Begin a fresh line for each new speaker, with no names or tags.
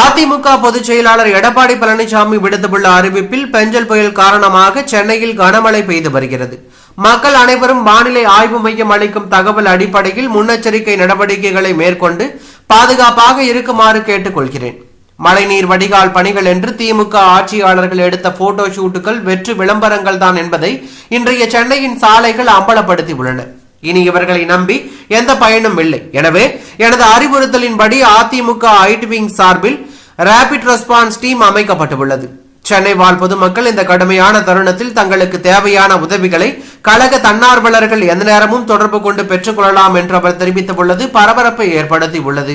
அதிமுக பொதுச் செயலாளர் எடப்பாடி பழனிசாமி விடுத்துள்ள அறிவிப்பில் பெஞ்சல் புயல் காரணமாக சென்னையில் கனமழை பெய்து வருகிறது. மக்கள் அனைவரும் வானிலை ஆய்வு மையம் அளிக்கும் தகவல் அடிப்படையில் முன்னெச்சரிக்கை நடவடிக்கைகளை மேற்கொண்டு பாதுகாப்பாக இருக்குமாறு கேட்டுக்கொள்கிறேன். மழைநீர் வடிகால் பணிகள் என்று திமுக ஆட்சியாளர்கள் எடுத்த போட்டோ ஷூட்டுகள் வெற்று விளம்பரங்கள் தான் என்பதை இன்றைய சென்னையின் சாலைகள் அம்பலப்படுத்தி உள்ளன இனி இவர்களை நம்பி எந்த பயனும் இல்லை. எனவே எனது அறிவுறுத்தலின்படி அதிமுக ஐடி விங் சார்பில் ரேபிட் ரெஸ்பான்ஸ் டீம் அமைக்கப்பட்டுள்ளது. சென்னை வாழ் பொதுமக்கள் இந்த கடுமையான தருணத்தில் தங்களுக்கு தேவையான உதவிகளை கழக தன்னார்வலர்கள் எந்த நேரமும் தொடர்பு கொண்டு பெற்றுக்கொள்ளலாம் என்று அவர் தெரிவித்துள்ளது பரபரப்பை ஏற்படுத்தி உள்ளது